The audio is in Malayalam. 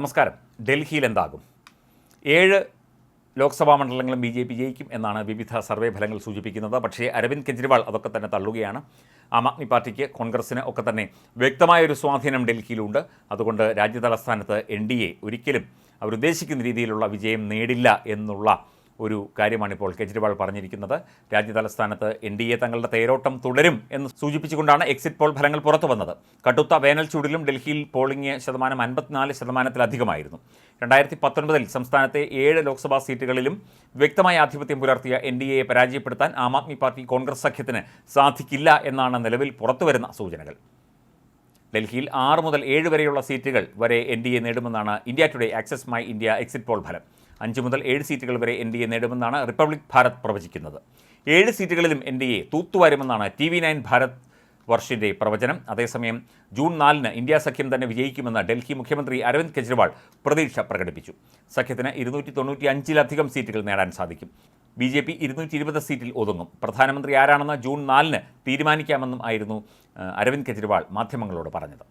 നമസ്കാരം. ഡൽഹിയിൽ എന്താകും ഏഴ് ലോക്സഭാ മണ്ഡലങ്ങളും ബി ജെ പി ജയിക്കും എന്നാണ് വിവിധ സർവേ ഫലങ്ങൾ സൂചിപ്പിക്കുന്നത്. പക്ഷേ അരവിന്ദ് കെജ്രിവാൾ അതൊക്കെ തന്നെ തള്ളുകയാണ്. ആം ആദ്മി പാർട്ടിക്ക് കോൺഗ്രസ്സിന് ഒക്കെ തന്നെ വ്യക്തമായൊരു സ്വാധീനം ഡൽഹിയിലുണ്ട്. അതുകൊണ്ട് രാജ്യതലസ്ഥാനത്ത് എൻ ഡി എ ഒരിക്കലും അവരുദ്ദേശിക്കുന്ന രീതിയിലുള്ള വിജയം നേടില്ല എന്നുള്ള ഒരു കാര്യമാണിപ്പോൾ കെജ്രിവാൾ പറഞ്ഞിരിക്കുന്നത്. രാജ്യതലസ്ഥാനത്ത് എൻ ഡി എ തങ്ങളുടെ തേരോട്ടം തുടരും എന്ന് സൂചിപ്പിച്ചുകൊണ്ടാണ് എക്സിറ്റ് പോൾ ഫലങ്ങൾ പുറത്തു വന്നത്. കടുത്ത വേനൽ ചൂടിലും ഡൽഹിയിൽ പോളിംഗ് ശതമാനം അൻപത്തിനാല് ശതമാനത്തിലധികമായിരുന്നു. രണ്ടായിരത്തി പത്തൊൻപതിൽ സംസ്ഥാനത്തെ ഏഴ് ലോക്സഭാ സീറ്റുകളിലും വ്യക്തമായ ആധിപത്യം പുലർത്തിയ എൻ ഡി എയെ പരാജയപ്പെടുത്താൻ ആം ആദ്മി പാർട്ടി കോൺഗ്രസ് സഖ്യത്തിന് സാധിക്കില്ല എന്നാണ് നിലവിൽ പുറത്തുവരുന്ന സൂചനകൾ. ഡൽഹിയിൽ ആറ് മുതൽ ഏഴ് വരെയുള്ള സീറ്റുകൾ വരെ N D A നേടുമെന്നാണ് India Today Axis My India exit poll ഫലം. അഞ്ച് മുതൽ ഏഴ് സീറ്റുകൾ വരെ എൻ ഡി എ നേടുമെന്നാണ് റിപ്പബ്ലിക് ഭാരത് പ്രവചിക്കുന്നത്. ഏഴ് സീറ്റുകളിലും എൻ ഡി എ തൂത്തുവാരുമെന്നാണ് ടി വി നയൻ ഭാരത് വർഷിന്റെ പ്രവചനം. അതേസമയം ജൂൺ നാലിന് ഇന്ത്യ സഖ്യം തന്നെ വിജയിക്കുമെന്ന് ഡൽഹി മുഖ്യമന്ത്രി അരവിന്ദ് കെജ്രിവാൾ പ്രതീക്ഷ പ്രകടിപ്പിച്ചു. സഖ്യത്തിന് ഇരുന്നൂറ്റി തൊണ്ണൂറ്റി അഞ്ചിലധികം സീറ്റുകൾ നേടാൻ സാധിക്കും. ബി ജെ പി ഇരുന്നൂറ്റി ഇരുപത് സീറ്റിൽ ഒതുങ്ങും. പ്രധാനമന്ത്രി ആരാണെന്ന് ജൂൺ നാലിന് തീരുമാനിക്കാമെന്നും ആയിരുന്നു അരവിന്ദ് കെജ്രിവാൾ മാധ്യമങ്ങളോട് പറഞ്ഞത്.